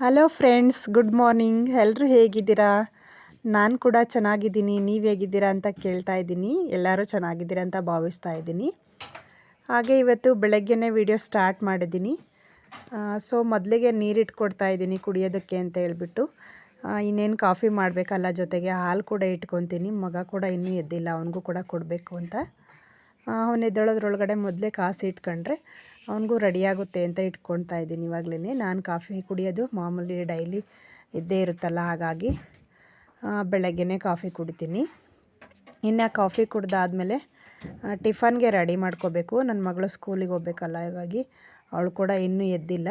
Hello friends good morning ಎಲ್ಲರೂ ಹೇಗಿದ್ದೀರಾ? ನಾನು ಕೂಡ ಚೆನ್ನಾಗಿದ್ದೀನಿ. ನೀವು ಹೇಗಿದ್ದೀರಾ ಅಂತ ಕೇಳ್ತಾ ಇದ್ದೀನಿ. ಎಲ್ಲರೂ ಚೆನ್ನಾಗಿದ್ದೀರಾ ಅಂತ ಭಾವಿಸ್ತಾ ಇದ್ದೀನಿ. ಹಾಗೆ ಇವತ್ತು ಬೆಳಗ್ಗೆನೇ ವಿಡಿಯೋ ಸ್ಟಾರ್ಟ್ ಮಾಡಿದ್ದೀನಿ. ಸೊ ಮೊದಲಿಗೆ ನೀರಿಟ್ಕೊಡ್ತಾ ಇದ್ದೀನಿ ಕುಡಿಯೋದಕ್ಕೆ ಅಂತ ಹೇಳ್ಬಿಟ್ಟು. ಇನ್ನೇನು ಕಾಫಿ ಮಾಡಬೇಕಲ್ಲ ಜೊತೆಗೆ ಹಾಲು ಕೂಡ ಇಟ್ಕೊತೀನಿ. ಮಗ ಕೂಡ ಇನ್ನೂ ಎದ್ದಿಲ್ಲ, ಅವನಿಗೂ ಕೂಡ ಕೊಡಬೇಕು ಅಂತ. ಅವನು ಎದ್ದೇಳೋದ್ರೊಳಗಡೆ ಮೊದಲೇ ಕಾಸು ಇಟ್ಕೊಂಡ್ರೆ ಅವನಿಗೂ ರೆಡಿಯಾಗುತ್ತೆ ಅಂತ ಇಟ್ಕೊಳ್ತಾ ಇದ್ದೀನಿ ಇವಾಗಲೇ ನಾನು ಕಾಫಿ ಕುಡಿಯೋದು ಮಾಮೂಲಿ ಡೈಲಿ ಇದ್ದೇ ಇರುತ್ತಲ್ಲ, ಹಾಗಾಗಿ ಬೆಳಗ್ಗೆನೇ ಕಾಫಿ ಕುಡಿತೀನಿ. ಇನ್ನು ಕಾಫಿ ಕುಡ್ದಾದಮೇಲೆ ಟಿಫನ್ಗೆ ರೆಡಿ ಮಾಡ್ಕೋಬೇಕು. ನನ್ನ ಮಗಳು ಸ್ಕೂಲಿಗೆ ಹೋಗ್ಬೇಕಲ್ಲ ಇವಾಗಿ ಅವಳು ಕೂಡ ಇನ್ನೂ ಎದ್ದಿಲ್ಲ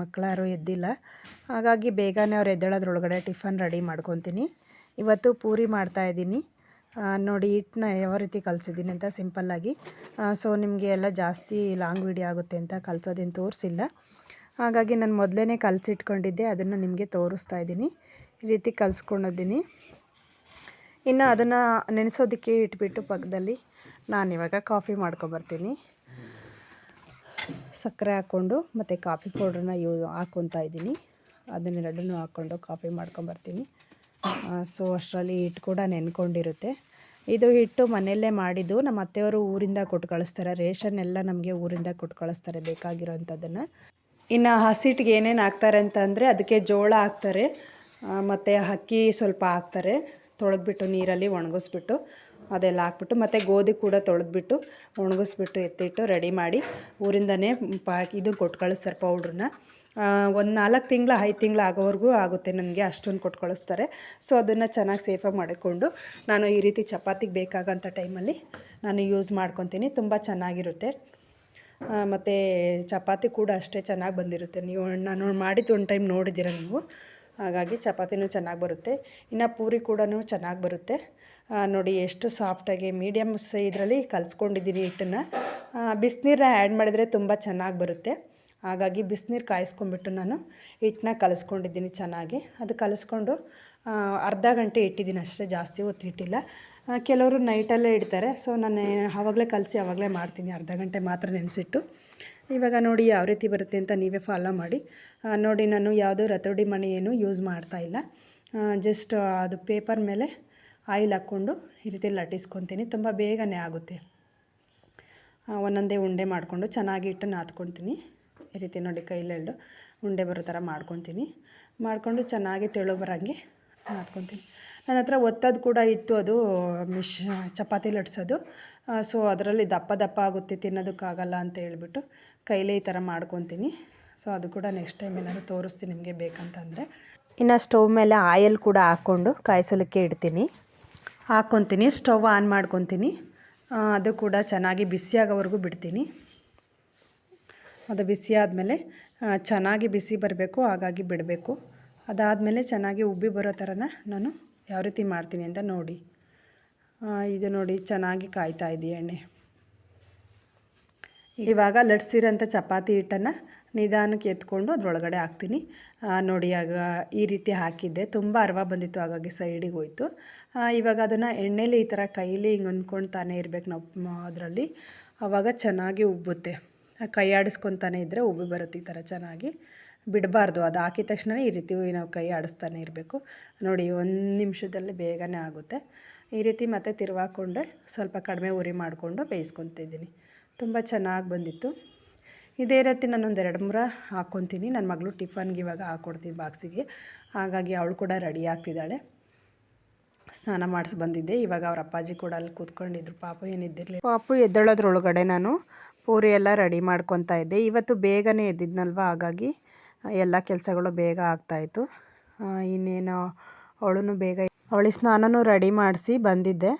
ಮಕ್ಕಳಾರು ಎದ್ದಿಲ್ಲ. ಹಾಗಾಗಿ ಬೇಗನೆ ಅವ್ರು ಎದ್ದೇಳೋದ್ರೊಳಗಡೆ ಟಿಫನ್ ರೆಡಿ ಮಾಡ್ಕೊತೀನಿ. ಇವತ್ತು ಪೂರಿ ಮಾಡ್ತಾಯಿದ್ದೀನಿ ನೋಡಿ, ಹಿಟ್ಟನ್ನ ಯಾವ ರೀತಿ ಕಲಸಿದ್ದೀನಿ ಅಂತ ಸಿಂಪಲ್ಲಾಗಿ ಸೊ ನಿಮಗೆ ಎಲ್ಲ ಜಾಸ್ತಿ ಲಾಂಗ್ ವಿಡಿಯೋ ಆಗುತ್ತೆ ಅಂತ ಕಲಸೋದೇನು ತೋರಿಸಿಲ್ಲ. ಹಾಗಾಗಿ ನಾನು ಮೊದಲೇ ಕಲಸಿಟ್ಕೊಂಡಿದ್ದೆ, ಅದನ್ನು ನಿಮಗೆ ತೋರಿಸ್ತಾ ಇದ್ದೀನಿ. ಈ ರೀತಿ ಕಲಿಸ್ಕೊಂಡಿದ್ದೀನಿ. ಇನ್ನು ಅದನ್ನು ನೆನೆಸೋದಕ್ಕೆ ಇಟ್ಬಿಟ್ಟು ಪಕ್ಕದಲ್ಲಿ ನಾನಿವಾಗ ಕಾಫಿ ಮಾಡ್ಕೊಬರ್ತೀನಿ. ಸಕ್ಕರೆ ಹಾಕ್ಕೊಂಡು, ಮತ್ತು ಕಾಫಿ ಪೌಡ್ರನ್ನ ಯೂ, ಹಾಕ್ಕೊತಾ ಇದ್ದೀನಿ. ಅದನ್ನೆರಡನ್ನೂ ಹಾಕ್ಕೊಂಡು ಕಾಫಿ ಮಾಡ್ಕೊಂಬರ್ತೀನಿ. ಸೊ ಅಷ್ಟರಲ್ಲಿ ಹಿಟ್ಟು ಕೂಡ ನೆನ್ಕೊಂಡಿರುತ್ತೆ. ಇದು ಹಿಟ್ಟು ಮನೆಯಲ್ಲೇ ಮಾಡಿದ್ದು ನಮ್ಮ ಅತ್ತೆಯವರು ಊರಿಂದ ಕೊಟ್ಟು ಕಳಿಸ್ತಾರೆ. ರೇಷನ್ ಎಲ್ಲ ನಮಗೆ ಊರಿಂದ ಕೊಟ್ಟು ಕಳಿಸ್ತಾರೆ ಬೇಕಾಗಿರೋವಂಥದ್ದನ್ನು ಇನ್ನು ಹಸಿಟ್ಟಿಗೆ ಏನೇನು ಹಾಕ್ತಾರೆ ಅಂತಂದರೆ ಅದಕ್ಕೆ ಜೋಳ ಹಾಕ್ತಾರೆ. ಮತ್ತು ಅಕ್ಕಿ ಸ್ವಲ್ಪ ಹಾಕ್ತಾರೆ. ತೊಳೆದ್ಬಿಟ್ಟು ನೀರಲ್ಲಿ ಒಣಗಿಸ್ಬಿಟ್ಟು ಅದೆಲ್ಲ ಹಾಕ್ಬಿಟ್ಟು, ಮತ್ತು ಗೋಧಿ ಕೂಡ ತೊಳೆದ್ಬಿಟ್ಟು ಒಣಗಿಸ್ಬಿಟ್ಟು ಎತ್ತಿಟ್ಟು ರೆಡಿ ಮಾಡಿ ಊರಿಂದನೇ ಪಾ ಇದು ಕೊಟ್ಟು ಕಳಿಸ್ತಾರೆ ಪೌಡ್ರನ್ನ. ಒಂದು ನಾಲ್ಕು ತಿಂಗಳು, ಐದು ತಿಂಗಳು ಆಗೋವರೆಗೂ ಆಗುತ್ತೆ ನನಗೆ ಅಷ್ಟೊಂದು ಕೊಟ್ಟು ಕಳಿಸ್ತಾರೆ ಸೊ ಅದನ್ನು ಚೆನ್ನಾಗಿ ಸೇಫಾಗಿ ಮಾಡಿಕೊಂಡು ನಾನು ಈ ರೀತಿ ಚಪಾತಿಗೆ ಬೇಕಾಗೋಂಥ ಟೈಮಲ್ಲಿ ನಾನು ಯೂಸ್ ಮಾಡ್ಕೊತೀನಿ. ತುಂಬ ಚೆನ್ನಾಗಿರುತ್ತೆ. ಮತ್ತು ಚಪಾತಿ ಕೂಡ ಅಷ್ಟೇ ಚೆನ್ನಾಗಿ ಬಂದಿರುತ್ತೆ. ನೀವು ನಾನು ಮಾಡಿದ್ದು ಒಂದು ಟೈಮ್ ನೋಡಿದ್ದೀರ ನೀವು. ಹಾಗಾಗಿ ಚಪಾತಿನೂ ಚೆನ್ನಾಗಿ ಬರುತ್ತೆ. ಇನ್ನು ಪೂರಿ ಕೂಡ ಚೆನ್ನಾಗಿ ಬರುತ್ತೆ. ನೋಡಿ ಎಷ್ಟು ಸಾಫ್ಟಾಗಿ ಮೀಡಿಯಮ್ ಇದರಲ್ಲಿ ಕಲಿಸ್ಕೊಂಡಿದ್ದೀನಿ ಹಿಟ್ಟನ್ನು. ಬಿಸಿನೀರನ್ನ ಆ್ಯಡ್ ಮಾಡಿದರೆ ತುಂಬ ಚೆನ್ನಾಗಿ ಬರುತ್ತೆ. ಹಾಗಾಗಿ ಬಿಸಿನೀರು ಕಾಯಿಸ್ಕೊಂಡ್ಬಿಟ್ಟು ನಾನು ಹಿಟ್ಟನ್ನ ಕಲಿಸ್ಕೊಂಡಿದ್ದೀನಿ ಚೆನ್ನಾಗಿ. ಅದು ಕಲಿಸ್ಕೊಂಡು ಅರ್ಧ ಗಂಟೆ ಇಟ್ಟಿದ್ದೀನಿ ಅಷ್ಟೇ, ಜಾಸ್ತಿ ಹೊತ್ತು ಇಟ್ಟಿಲ್ಲ. ಕೆಲವರು ನೈಟಲ್ಲೇ ಇಡ್ತಾರೆ. ಸೊ, ನಾನು ಆವಾಗಲೇ ಕಲಸಿ ಆವಾಗಲೇ ಮಾಡ್ತೀನಿ. ಅರ್ಧ ಗಂಟೆ ಮಾತ್ರ ನೆನೆಸಿಟ್ಟು. ಇವಾಗ ನೋಡಿ ಯಾವ ರೀತಿ ಬರುತ್ತೆ ಅಂತ ನೀವೇ ಫಾಲೋ ಮಾಡಿ. ನೋಡಿ ನಾನು ಯಾವುದೋ ರತೋಡಿ ಮಣಿ ಏನು ಯೂಸ್ ಮಾಡ್ತಾಯಿಲ್ಲ ಜಸ್ಟ್ ಅದು ಪೇಪರ್ ಮೇಲೆ ಆಯಿಲ್ ಹಾಕ್ಕೊಂಡು ಈ ರೀತಿ ಲಟ್ಟಿಸ್ಕೊತೀನಿ. ತುಂಬ ಬೇಗನೆ ಆಗುತ್ತೆ. ಒಂದೊಂದೇ ಉಂಡೆ ಮಾಡಿಕೊಂಡು ಚೆನ್ನಾಗಿ ಇಟ್ಟು ನಾದ್ಕೊತೀನಿ ಈ ರೀತಿ ನೋಡಿ ಕೈಲೆರಡು ಉಂಡೆ ಬರೋ ಥರ ಮಾಡ್ಕೊತೀನಿ. ಮಾಡಿಕೊಂಡು ಚೆನ್ನಾಗಿ ತೆಳು ಬರೋಂಗೆ ಮಾಡ್ಕೊತೀನಿ. ನನ್ನ ಹತ್ರ ಒತ್ತೋದು ಕೂಡ ಇತ್ತು ಅದು, ಮಿಶ್ ಚಪಾತಿ ಲಟ್ಸೋದು ಸೊ ಅದರಲ್ಲಿ ದಪ್ಪ ದಪ್ಪ ಆಗುತ್ತೆ, ತಿನ್ನೋದಕ್ಕಾಗಲ್ಲ ಅಂತ ಹೇಳ್ಬಿಟ್ಟು ಕೈಲೇ ಈ ಥರ ಮಾಡ್ಕೊತೀನಿ. ಸೊ ಅದು ಕೂಡ ನೆಕ್ಸ್ಟ್ ಟೈಮ್ ಏನಾದರೂ ತೋರಿಸ್ತೀನಿ ನಿಮಗೆ ಬೇಕಂತಂದರೆ. ಇನ್ನು ಸ್ಟವ್ ಮೇಲೆ ಆಯಲ್ ಕೂಡ ಹಾಕ್ಕೊಂಡು ಕಾಯಿಸಲಿಕ್ಕೆ ಇಡ್ತೀನಿ. ಹಾಕ್ಕೊತೀನಿ, ಸ್ಟವ್ ಆನ್ ಮಾಡ್ಕೊತೀನಿ. ಅದು ಕೂಡ ಚೆನ್ನಾಗಿ ಬಿಸಿಯಾಗೋವರೆಗೂ ಬಿಡ್ತೀನಿ. ಅದು ಬಿಸಿ ಆದಮೇಲೆ ಚೆನ್ನಾಗಿ ಬಿಸಿ ಬರಬೇಕು, ಹಾಗಾಗಿ ಬಿಡಬೇಕು. ಅದಾದಮೇಲೆ ಚೆನ್ನಾಗಿ ಉಬ್ಬಿ ಬರೋ ಥರನ ನಾನು ಯಾವ ರೀತಿ ಮಾಡ್ತೀನಿ ಅಂತ ನೋಡಿ. ಇದು ನೋಡಿ, ಚೆನ್ನಾಗಿ ಕಾಯ್ತಾ ಇದೆಯಾ ಎಣ್ಣೆ. ಇವಾಗ ಲಟ್ಸಿರೋಂಥ ಚಪಾತಿ ಹಿಟ್ಟನ್ನು ನಿಧಾನಕ್ಕೆ ಎತ್ಕೊಂಡು ಅದರೊಳಗಡೆ ಹಾಕ್ತೀನಿ. ನೋಡಿ, ಆಗ ಈ ರೀತಿ ಹಾಕಿದ್ದೆ. ತುಂಬ ಅರ್ವ ಬಂದಿತ್ತು ಹಾಗಾಗಿ ಸೈಡಿಗೆ ಹೋಯ್ತು. ಇವಾಗ ಅದನ್ನು ಎಣ್ಣೆಲಿ ಈ ಥರ ಕೈಲಿ ಹಿಂಗೆ ಅಂದ್ಕೊಂಡು ತಾನೇ ಇರಬೇಕು ನಾವು ಅದರಲ್ಲಿ. ಆವಾಗ ಚೆನ್ನಾಗಿ ಉಬ್ಬುತ್ತೆ. ಕೈ ಆಡಿಸ್ಕೊತಾನೆ ಇದ್ದರೆ ಉಬ್ಬಿ ಬರುತ್ತೆ ಈ ಥರ ಚೆನ್ನಾಗಿ. ಬಿಡಬಾರ್ದು, ಅದು ಹಾಕಿದ ತಕ್ಷಣ ಈ ರೀತಿ ನಾವು ಕೈ ಆಡಿಸ್ತಾನೆ ಇರಬೇಕು. ನೋಡಿ, ಒಂದು ನಿಮಿಷದಲ್ಲಿ ಬೇಗನೆ ಆಗುತ್ತೆ. ಈ ರೀತಿ ಮತ್ತೆ ತಿರುವಾಕೊಂಡೆ ಸ್ವಲ್ಪ ಕಡಿಮೆ ಉರಿ ಮಾಡಿಕೊಂಡು ಬೇಯಿಸ್ಕೊತಿದ್ದೀನಿ ತುಂಬ ಚೆನ್ನಾಗಿ ಬಂದಿತ್ತು. ಇದೇ ರೀತಿ ನಾನೊಂದು ಎರಡು ಮೂರ ಹಾಕ್ಕೊತೀನಿ. ನನ್ನ ಮಗಳು ಟಿಫನ್ಗೆ ಇವಾಗ ಹಾಕ್ಕೊಡ್ತೀನಿ ಬಾಕ್ಸಿಗೆ. ಹಾಗಾಗಿ ಅವಳು ಕೂಡ ರೆಡಿ ಆಗ್ತಿದ್ದಾಳೆ. ಸ್ನಾನ ಮಾಡಿಸ್ಬಂದಿದ್ದೆ ಇವಾಗ ಅವ್ರ ಅಪ್ಪಾಜಿ ಕೂಡ ಅಲ್ಲಿ ಕೂತ್ಕೊಂಡಿದ್ರು. ಪಾಪು ಏನಿದ್ದಿರಲಿ ಪಾಪು ಎದ್ದೇಳೋದ್ರೊಳಗಡೆ ನಾನು ಪೂರಿ ಎಲ್ಲ ರೆಡಿ ಮಾಡ್ಕೊತಾ ಇದ್ದೆ. ಇವತ್ತು ಬೇಗನೆ ಎದ್ದಿದ್ನಲ್ವ? ಹಾಗಾಗಿ, ಎಲ್ಲ ಕೆಲಸಗಳು ಬೇಗ ಆಗ್ತಾಯಿತ್ತು. ಇನ್ನೇನು ಅವಳು ಬೇಗ ಅವಳಿಗೆ ಸ್ನಾನನೂ ರೆಡಿ ಮಾಡಿಸಿ ಬಂದಿದ್ದೆ.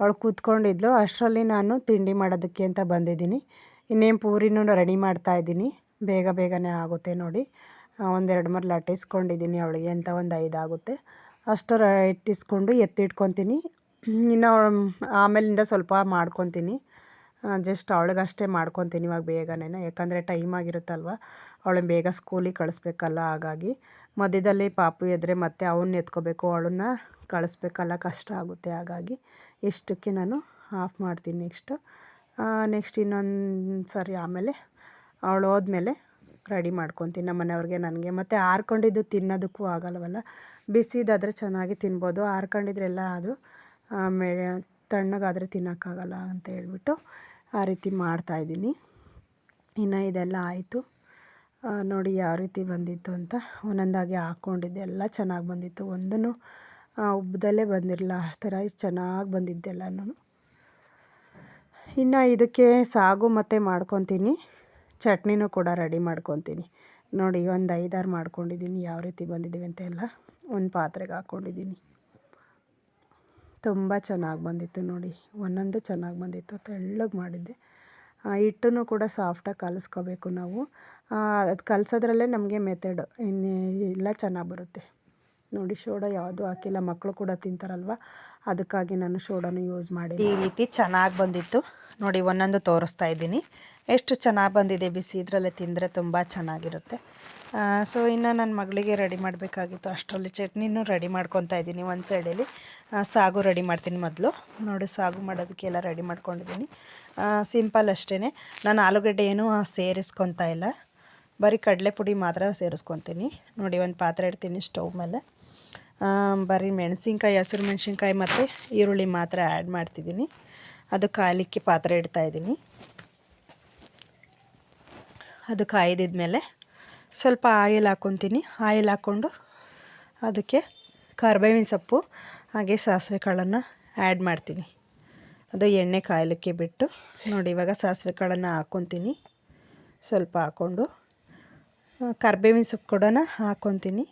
ಅವಳು ಕೂತ್ಕೊಂಡಿದ್ಲು. ಅಷ್ಟರಲ್ಲಿ ನಾನು ತಿಂಡಿ ಮಾಡೋದಕ್ಕೆ ಅಂತ ಬಂದಿದ್ದೀನಿ. ಇನ್ನೇನು ಪೂರಿನೂ ರೆಡಿ ಮಾಡ್ತಾ ಇದ್ದೀನಿ. ಬೇಗ ಬೇಗನೆ ಆಗುತ್ತೆ ನೋಡಿ. ಒಂದೆರಡು ಮೂರು ಲಟ್ಟಿಸ್ಕೊಂಡಿದ್ದೀನಿ ಅವಳಿಗೆ ಅಂತ ಒಂದು ಐದು ಆಗುತ್ತೆ. ಅಷ್ಟರ ಇಟ್ಟಿಸ್ಕೊಂಡು ಎತ್ತಿಟ್ಕೊತೀನಿ. ಇನ್ನು, ಆಮೇಲಿಂದ ಸ್ವಲ್ಪ ಮಾಡ್ಕೊತೀನಿ. ಜಸ್ಟ್ ಅವಳಿಗಷ್ಟೇ ಮಾಡ್ಕೊತೀನಿ ಇವಾಗ ಬೇಗನೆ ಯಾಕಂದರೆ ಟೈಮ್ ಆಗಿರುತ್ತಲ್ವ? ಅವಳನ್ನ ಬೇಗ ಸ್ಕೂಲಿಗೆ ಕಳಿಸ್ಬೇಕಲ್ಲ ಹಾಗಾಗಿ. ಮಧ್ಯದಲ್ಲಿ ಪಾಪು ಎದ್ರೆ ಮತ್ತೆ ಅವನ್ನ ಎತ್ಕೋಬೇಕು, ಅವಳನ್ನ ಕಳಿಸ್ಬೇಕಲ್ಲ ಕಷ್ಟ ಆಗುತ್ತೆ ಹಾಗಾಗಿ. ಇಷ್ಟಕ್ಕೆ ನಾನು ಆಫ್ ಮಾಡ್ತೀನಿ ನೆಕ್ಸ್ಟು ನೆಕ್ಸ್ಟ್ ಇನ್ನೊಂದು ಸರಿ ಆಮೇಲೆ ಅವಳು ಹೋದ್ಮೇಲೆ ರೆಡಿ ಮಾಡ್ಕೊತೀನಿ ನಮ್ಮ ಮನೆಯವ್ರಿಗೆ ನನಗೆ. ಮತ್ತು ಹಾರ್ಕೊಂಡಿದ್ದು ತಿನ್ನೋದಕ್ಕೂ ಆಗಲ್ವಲ್ಲ? ಬಿಸಿದಾದರೆ ಚೆನ್ನಾಗಿ ತಿನ್ಬೋದು ಹಾರ್ಕೊಂಡಿದ್ರೆಲ್ಲ ಅದು ಆಮೇಲೆ ತಣ್ಣಗಾದರೆ ತಿನ್ನೋಕ್ಕಾಗಲ್ಲ ಅಂತ ಹೇಳ್ಬಿಟ್ಟು ಆ ರೀತಿ ಮಾಡ್ತಾಯಿದ್ದೀನಿ ಇನ್ನು ಇದೆಲ್ಲ ಆಯಿತು. ನೋಡಿ ಯಾವ ರೀತಿ ಬಂದಿತ್ತು ಅಂತ. ಒಂದೊಂದಾಗಿ ಹಾಕ್ಕೊಂಡಿದ್ದೆ ಎಲ್ಲ ಚೆನ್ನಾಗಿ ಬಂದಿತ್ತು. ಒಂದೂ ಉಬ್ಬದಲ್ಲೇ ಬಂದಿರಲಿಲ್ಲ. ಆ ಥರ ಚೆನ್ನಾಗಿ ಬಂದಿದ್ದೆಲ್ಲನೂ ಇನ್ನು ಇದಕ್ಕೆ ಸಾಗು ಮತ್ತೆ ಮಾಡ್ಕೊತೀನಿ. ಚಟ್ನಿನೂ ಕೂಡ ರೆಡಿ ಮಾಡ್ಕೊತೀನಿ. ನೋಡಿ ಒಂದು ಐದಾರು ಮಾಡ್ಕೊಂಡಿದ್ದೀನಿ. ಯಾವ ರೀತಿ ಬಂದಿದ್ದೀವಿ ಅಂತೆಲ್ಲ. ಒಂದು ಪಾತ್ರೆಗೆ ಹಾಕ್ಕೊಂಡಿದ್ದೀನಿ ತುಂಬ ಚೆನ್ನಾಗಿ ಬಂದಿತ್ತು ನೋಡಿ. ಒಂದೊಂದು ಚೆನ್ನಾಗಿ ಬಂದಿತ್ತು. ತೆಳ್ಳಗೆ ಮಾಡಿದ್ದೆ. ಹಿಟ್ಟನ್ನು ಕೂಡ ಸಾಫ್ಟಾಗಿ ಕಲಿಸ್ಕೋಬೇಕು ನಾವು. ಅದು ಕಲಿಸೋದ್ರಲ್ಲೇ ನಮಗೆ ಮೆಥಡ್ ಇನ್ನು ಎಲ್ಲ ಚೆನ್ನಾಗಿ ಬರುತ್ತೆ. ನೋಡಿ, ಶೋಡ ಯಾವುದು ಹಾಕಿಲ್ಲ. ಮಕ್ಕಳು ಕೂಡ ತಿಂತಾರಲ್ವ? ಅದಕ್ಕಾಗಿ ನಾನು ಶೋಡಾನು ಯೂಸ್ ಮಾಡಿ ಈ ರೀತಿ ಚೆನ್ನಾಗಿ ಬಂದಿತ್ತು. ನೋಡಿ, ಒಂದೊಂದು ತೋರಿಸ್ತಾ ಇದ್ದೀನಿ. ಎಷ್ಟು ಚೆನ್ನಾಗಿ ಬಂದಿದೆ ಬಿಸಿ ಇದರಲ್ಲೇ ತಿಂದರೆ ತುಂಬ ಚೆನ್ನಾಗಿರುತ್ತೆ. ಸೊ ಇನ್ನು ನನ್ನ ಮಗಳಿಗೆ ರೆಡಿ ಮಾಡಬೇಕಾಗಿತ್ತು ಅಷ್ಟರಲ್ಲಿ ಚಟ್ನಿನೂ ರೆಡಿ ಮಾಡ್ಕೊತಾ ಇದ್ದೀನಿ ಒಂದು ಸೈಡಲ್ಲಿ ಸಾಗು ರೆಡಿ ಮಾಡ್ತೀನಿ ಮೊದಲು. ನೋಡಿ ಸಾಗು ಮಾಡೋದಕ್ಕೆಲ್ಲ ರೆಡಿ ಮಾಡ್ಕೊಂಡಿದ್ದೀನಿ. ಸಿಂಪಲ್ ಅಷ್ಟೇ ನಾನು ಆಲೂಗಡ್ಡೆ ಏನೂ ಸೇರಿಸ್ಕೊತಾ ಇಲ್ಲ. ಬರೀ ಕಡಲೆ ಪುಡಿ ಮಾತ್ರ ಸೇರಿಸ್ಕೊತೀನಿ. ನೋಡಿ ಒಂದು ಪಾತ್ರೆ ಇಡ್ತೀನಿ ಸ್ಟವ್ ಮೇಲೆ. ಬರೀ ಮೆಣಸಿನ್ಕಾಯಿ, ಹಸಿರು ಮೆಣಸಿನ್ಕಾಯಿ ಮತ್ತು ಈರುಳ್ಳಿ ಮಾತ್ರ ಆ್ಯಡ್ ಮಾಡ್ತಿದ್ದೀನಿ. ಅದು ಕಾಯಲಿಕ್ಕೆ ಪಾತ್ರೆ ಇಡ್ತಾಯಿದ್ದೀನಿ ಅದು ಕಾಯ್ದಿದ್ಮೇಲೆ ಸ್ವಲ್ಪ ಆಯಿಲ್ ಹಾಕ್ಕೊತೀನಿ. ಆಯಿಲ್ ಹಾಕ್ಕೊಂಡು ಅದಕ್ಕೆ ಕರ್ಬೇವಿನ ಸೊಪ್ಪು, ಹಾಗೆ ಸಾಸಿವೆ ಕಾಳನ್ನು ಆ್ಯಡ್ ಮಾಡ್ತೀನಿ. ಅದು ಎಣ್ಣೆ ಕಾಯಲಿಕ್ಕೆ ಬಿಟ್ಟು ನೋಡಿ, ಇವಾಗ ಸಾಸಿವೆ ಕಾಳನ್ನು ಹಾಕ್ಕೊತೀನಿ. ಸ್ವಲ್ಪ ಹಾಕ್ಕೊಂಡು ಕರ್ಬೇವಿನ ಸೊಪ್ಪು ಕೂಡ ಹಾಕ್ಕೊತೀನಿ.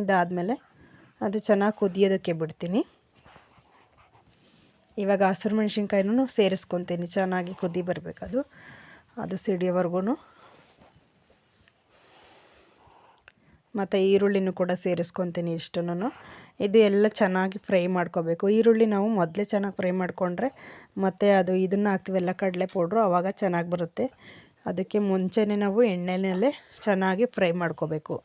ಇದಾದಮೇಲೆ ಅದು ಚೆನ್ನಾಗಿ ಕುದಿಯೋದಕ್ಕೆ ಬಿಡ್ತೀನಿ. ಇವಾಗ ಹಸಿರು ಮೆಣಸಿನ್ಕಾಯಿನೂ ಸೇರಿಸ್ಕೊತೀನಿ. ಚೆನ್ನಾಗಿ ಕುದಿ ಬರಬೇಕದು. ಅದು ಸಿಡಿಯೋವರೆಗೂ ಮತ್ತು ಈರುಳ್ಳಿನೂ ಕೂಡ ಸೇರಿಸ್ಕೊತೀನಿ ಇಷ್ಟನ್ನು. ಇದು ಎಲ್ಲ ಚೆನ್ನಾಗಿ ಫ್ರೈ ಮಾಡ್ಕೋಬೇಕು. ಈರುಳ್ಳಿ ನಾವು ಮೊದಲೇ ಚೆನ್ನಾಗಿ ಫ್ರೈ ಮಾಡಿಕೊಂಡ್ರೆ ಮತ್ತು ಅದು ಇದನ್ನು ಹಾಕ್ತೀವಲ್ಲ ಕಡಲೆ ಪೌಡ್ರು ಆವಾಗ ಚೆನ್ನಾಗಿ ಬರುತ್ತೆ. ಅದಕ್ಕೆ ಮುಂಚೆನೆ ನಾವು ಎಣ್ಣೆನಲ್ಲೇ ಚೆನ್ನಾಗಿ ಫ್ರೈ ಮಾಡ್ಕೋಬೇಕು.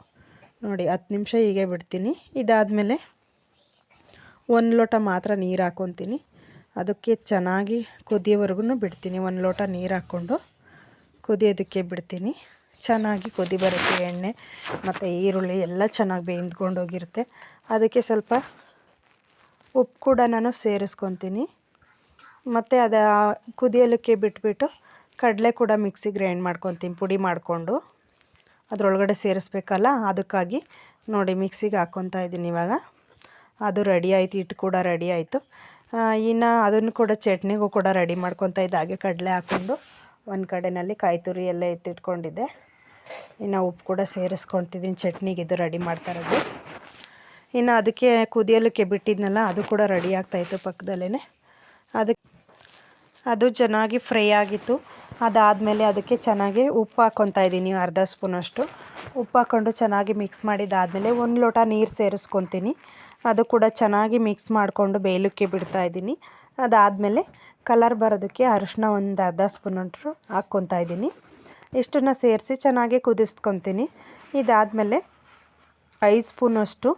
ನೋಡಿ, ಹತ್ತು ನಿಮಿಷ ಹೀಗೆ ಬಿಡ್ತೀನಿ. ಇದಾದಮೇಲೆ ಒಂದು ಲೋಟ ಮಾತ್ರ ನೀರು ಹಾಕ್ಕೊತೀನಿ. ಅದಕ್ಕೆ ಚೆನ್ನಾಗಿ ಕುದಿಯೋವರೆಗೂ ಬಿಡ್ತೀನಿ. ಒಂದು ಲೋಟ ನೀರು ಹಾಕ್ಕೊಂಡು ಕುದಿಯೋದಕ್ಕೆ ಬಿಡ್ತೀನಿ. ಚೆನ್ನಾಗಿ ಕುದಿ ಬರುತ್ತೆ ಎಣ್ಣೆ, ಮತ್ತು ಈರುಳ್ಳಿ ಎಲ್ಲ ಚೆನ್ನಾಗಿ ಬೇಯ್ದುಕೊಂಡೋಗಿರುತ್ತೆ ಅದಕ್ಕೆ ಸ್ವಲ್ಪ ಉಪ್ಪು ಕೂಡ ನಾನು ಸೇರಿಸ್ಕೊತೀನಿ. ಮತ್ತು ಅದು ಕುದಿಯಲಿಕ್ಕೆ ಬಿಟ್ಬಿಟ್ಟು ಕಡಲೆ ಕೂಡ ಮಿಕ್ಸಿ ಗ್ರೈಂಡ್ ಮಾಡ್ಕೊತೀನಿ, ಪುಡಿ ಮಾಡಿಕೊಂಡು. ಅದರೊಳಗಡೆ ಸೇರಿಸ್ಬೇಕಲ್ಲ, ಅದಕ್ಕಾಗಿ ನೋಡಿ ಮಿಕ್ಸಿಗೆ ಹಾಕ್ಕೊತಾ ಇದ್ದೀನಿ ಇವಾಗ. ಅದು ರೆಡಿ ಆಯಿತು, ಹಿಟ್ಟು ಕೂಡ ರೆಡಿ ಆಯಿತು. ಇನ್ನು ಅದನ್ನು ಕೂಡ ಚಟ್ನಿಗೂ ಕೂಡ ರೆಡಿ ಮಾಡ್ಕೊತಾ ಇದ್ದೆ, ಹಾಗೆ ಕಡಲೆ ಹಾಕ್ಕೊಂಡು. ಒಂದು ಕಡೆಯಲ್ಲಿ ಕಾಯಿ ತುರಿ ಎಲ್ಲ ಎತ್ತಿಟ್ಕೊಂಡಿದ್ದೆ. ಇನ್ನು ಉಪ್ಪು ಕೂಡ ಸೇರಿಸ್ಕೊತಿದ್ದೀನಿ ಚಟ್ನಿಗೆ ಇದು ರೆಡಿ ಮಾಡ್ತಾ ಇರೋದು. ಇನ್ನು ಅದಕ್ಕೆ ಕುದಿಯಲಿಕ್ಕೆ ಬಿಟ್ಟಿದ್ನಲ್ಲ ಅದು ಕೂಡ ರೆಡಿ ಆಗ್ತಾಯಿತ್ತು ಪಕ್ಕದಲ್ಲೇ ಅದಕ್ಕೆ ಅದು ಚೆನ್ನಾಗಿ ಫ್ರೈ ಆಗಿತ್ತು. ಅದಾದಮೇಲೆ ಅದಕ್ಕೆ ಚೆನ್ನಾಗಿ ಉಪ್ಪು ಹಾಕ್ಕೊತಾ ಇದ್ದೀನಿ, ಅರ್ಧ ಸ್ಪೂನಷ್ಟು ಉಪ್ಪು ಹಾಕ್ಕೊಂಡು ಚೆನ್ನಾಗಿ ಮಿಕ್ಸ್ ಮಾಡಿದ್ದಾದಮೇಲೆ ಒಂದು ಲೋಟ ನೀರು ಸೇರಿಸ್ಕೊತೀನಿ ಅದು ಕೂಡ ಚೆನ್ನಾಗಿ ಮಿಕ್ಸ್ ಮಾಡಿಕೊಂಡು ಬೇಯಲಿಕ್ಕೆ ಬಿಡ್ತಾಯಿದ್ದೀನಿ ಅದಾದಮೇಲೆ ಕಲರ್ ಬರೋದಕ್ಕೆ ಅರಿಶಿನ ಒಂದು ಅರ್ಧ ಸ್ಪೂನಷ್ಟು ಹಾಕ್ಕೊತಾ ಇದ್ದೀನಿ. ಇಷ್ಟನ್ನು ಸೇರಿಸಿ ಚೆನ್ನಾಗಿ ಕುದಿಸ್ಕೊತೀನಿ. ಇದಾದಮೇಲೆ ಐದು ಸ್ಪೂನಷ್ಟು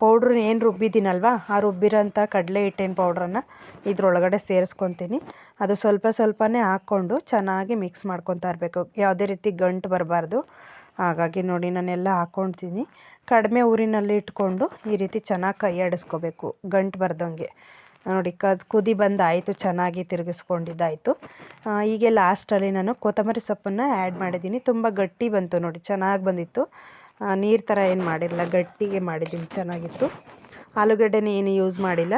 ಪೌಡ್ರ್ ಏನು ರುಬ್ಬಿದ್ದೀನಲ್ವ, ಆ ರುಬ್ಬಿರೋಂಥ ಕಡಲೆ ಹಿಟ್ಟಿನ ಪೌಡ್ರನ್ನು ಇದ್ರೊಳಗಡೆ ಸೇರಿಸ್ಕೊತೀನಿ. ಅದು ಸ್ವಲ್ಪ ಸ್ವಲ್ಪನೇ ಹಾಕ್ಕೊಂಡು ಚೆನ್ನಾಗಿ ಮಿಕ್ಸ್ ಮಾಡ್ಕೊತಾ ಇರಬೇಕು. ಯಾವುದೇ ರೀತಿ ಗಂಟು ಬರಬಾರ್ದು. ಹಾಗಾಗಿ ನೋಡಿ ನಾನೆಲ್ಲ ಹಾಕ್ಕೊಳ್ತೀನಿ. ಕಡಿಮೆ ಊರಿನಲ್ಲಿ ಇಟ್ಕೊಂಡು ಈ ರೀತಿ ಚೆನ್ನಾಗಿ ಕೈ ಆಡಿಸ್ಕೋಬೇಕು ಗಂಟು ಬರ್ದಂಗೆ. ನೋಡಿ, ಕದ್ ಕುದಿ ಬಂದಾಯಿತು, ಚೆನ್ನಾಗಿ ತಿರುಗಿಸ್ಕೊಂಡಿದ್ದಾಯಿತು. ಹೀಗೆ ಲಾಸ್ಟಲ್ಲಿ ನಾನು ಕೊತ್ತಂಬರಿ ಸೊಪ್ಪನ್ನು ಆ್ಯಡ್ ಮಾಡಿದ್ದೀನಿ. ತುಂಬ ಗಟ್ಟಿ ಬಂತು ನೋಡಿ, ಚೆನ್ನಾಗಿ ಬಂದಿತ್ತು. ನೀರು ಥರ ಏನು ಮಾಡಿಲ್ಲ, ಗಟ್ಟಿಗೆ ಮಾಡಿದ್ದೀನಿ, ಚೆನ್ನಾಗಿತ್ತು. ಆಲೂಗಡ್ಡೆನೇ ಏನು ಯೂಸ್ ಮಾಡಿಲ್ಲ.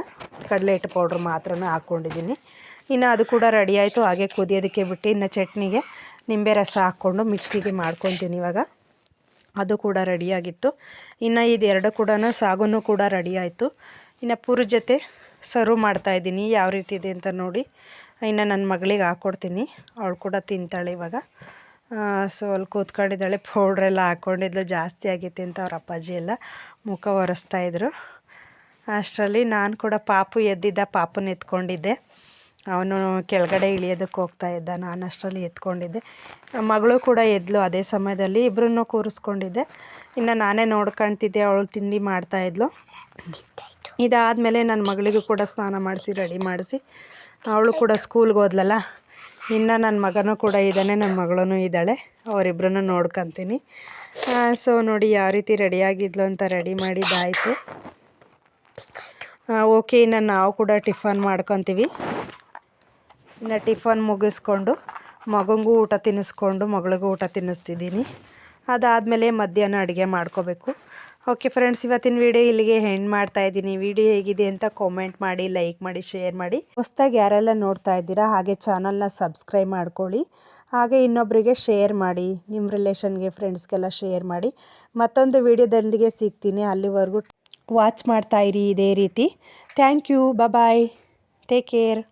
ಕಡಲೆ ಹಿಟ್ಟು ಪೌಡ್ರ್ ಮಾತ್ರ ಹಾಕ್ಕೊಂಡಿದ್ದೀನಿ. ಇನ್ನು ಅದು ಕೂಡ ರೆಡಿ ಆಯಿತು, ಹಾಗೆ ಕುದಿಯೋದಕ್ಕೆ ಬಿಟ್ಟು ಇನ್ನು ಚಟ್ನಿಗೆ ನಿಂಬೆ ರಸ ಹಾಕ್ಕೊಂಡು ಮಿಕ್ಸಿಗೆ ಮಾಡ್ಕೊತೀನಿ ಇವಾಗ. ಅದು ಕೂಡ ರೆಡಿಯಾಗಿತ್ತು ಇನ್ನು ಇದೆರಡು ಕೂಡ ಸಾಗುನು ಕೂಡ ರೆಡಿ ಆಯಿತು. ಇನ್ನು ಪೂರಿ ಜೊತೆ ಸರ್ವ್ ಮಾಡ್ತಾ ಇದ್ದೀನಿ, ಯಾವ ರೀತಿ ಇದೆ ಅಂತ ನೋಡಿ. ಇನ್ನು ನನ್ನ ಮಗಳಿಗೆ ಹಾಕ್ಕೊಡ್ತೀನಿ ಅವಳು ಕೂಡ ತಿಂತಾಳೆ ಇವಾಗ. ಸೊ ಅಲ್ಲಿ ಕೂತ್ಕೊಂಡಿದ್ದಾಳೆ ಪೌಡ್ರೆಲ್ಲ ಹಾಕ್ಕೊಂಡಿದ್ಲು ಜಾಸ್ತಿ ಆಗೈತೆ ಅಂತ ಅವ್ರ ಅಪ್ಪಾಜಿ ಎಲ್ಲ ಮುಖ ಒರೆಸ್ತಾಯಿದ್ರು ಅಷ್ಟರಲ್ಲಿ ನಾನು ಕೂಡ ಪಾಪು ಎದ್ದಿದ್ದ, ಪಾಪನ ಎತ್ಕೊಂಡಿದ್ದೆ. ಅವನು ಕೆಳಗಡೆ ಇಳಿಯೋದಕ್ಕೆ ಹೋಗ್ತಾ ಇದ್ದ, ನಾನು ಅಷ್ಟರಲ್ಲಿ ಎತ್ಕೊಂಡಿದ್ದೆ. ಮಗಳು ಕೂಡ ಎದ್ಲು ಅದೇ ಸಮಯದಲ್ಲಿ ಇಬ್ಬರನ್ನೂ ಕೂರಿಸ್ಕೊಂಡಿದ್ದೆ. ಇನ್ನು ನಾನೇ ನೋಡ್ಕೊಳ್ತಿದ್ದೆ ಅವಳು ತಿಂಡಿ ಮಾಡ್ತಾಯಿದ್ಲು ಇದಾದಮೇಲೆ ನನ್ನ ಮಗಳಿಗೂ ಕೂಡ ಸ್ನಾನ ಮಾಡಿಸಿ, ರೆಡಿ ಮಾಡಿಸಿ. ಅವಳು ಕೂಡ ಸ್ಕೂಲ್ಗೆ ಹೋದ್ಲಲ್ಲ? ಇನ್ನು ನನ್ನ ಮಗನೂ ಕೂಡ ಇದ್ದಾನೆ ನನ್ನ ಮಗಳೂ ಇದ್ದಾಳೆ. ಅವರಿಬ್ಬರನ್ನು ನೋಡ್ಕೊತೀನಿ. ಸೊ ನೋಡಿ ಯಾವ ರೀತಿ ರೆಡಿಯಾಗಿದ್ಲು ಅಂತ ರೆಡಿ ಮಾಡಿದ್ದಾಯಿತು ಓಕೆ ಇನ್ನು ನಾವು ಕೂಡ ಟಿಫನ್ ಮಾಡ್ಕೊತೀವಿ. ಇನ್ನು ಟಿಫನ್ ಮುಗಿಸ್ಕೊಂಡು, ಮಗಂಗೂ ಊಟ ತಿನ್ನಿಸ್ಕೊಂಡು, ಮಗಳಿಗೂ ಊಟ ತಿನ್ನಿಸ್ತಿದ್ದೀನಿ. ಅದಾದಮೇಲೆ ಮಧ್ಯಾಹ್ನ ಅಡುಗೆ ಮಾಡ್ಕೋಬೇಕು. ಓಕೆ ಫ್ರೆಂಡ್ಸ್, ಇವತ್ತಿನ ವಿಡಿಯೋ ಇಲ್ಲಿಗೆ ಹೆಂಡ್ ಮಾಡ್ತಾ ಇದ್ದೀನಿ. ವಿಡಿಯೋ ಹೇಗಿದೆ ಅಂತ ಕಾಮೆಂಟ್ ಮಾಡಿ ಲೈಕ್ ಮಾಡಿ ಶೇರ್ ಮಾಡಿ. ಹೊಸ್ದಾಗಿ ಯಾರೆಲ್ಲ ನೋಡ್ತಾ ಇದ್ದೀರಾ, ಹಾಗೆ ಚಾನಲ್ನ ಸಬ್ಸ್ಕ್ರೈಬ್ ಮಾಡ್ಕೊಳ್ಳಿ. ಹಾಗೆ ಇನ್ನೊಬ್ಬರಿಗೆ ಶೇರ್ ಮಾಡಿ ನಿಮ್ಮ ರಿಲೇಷನ್ಗೆ ಫ್ರೆಂಡ್ಸ್ಗೆಲ್ಲ ಶೇರ್ ಮಾಡಿ. ಮತ್ತೊಂದು ವಿಡಿಯೋದೊಂದಿಗೆ ಸಿಗ್ತೀನಿ. ಅಲ್ಲಿವರೆಗೂ ವಾಚ್ ಮಾಡ್ತಾ ಇರಿ ಇದೇ ರೀತಿ. Thank you bye take care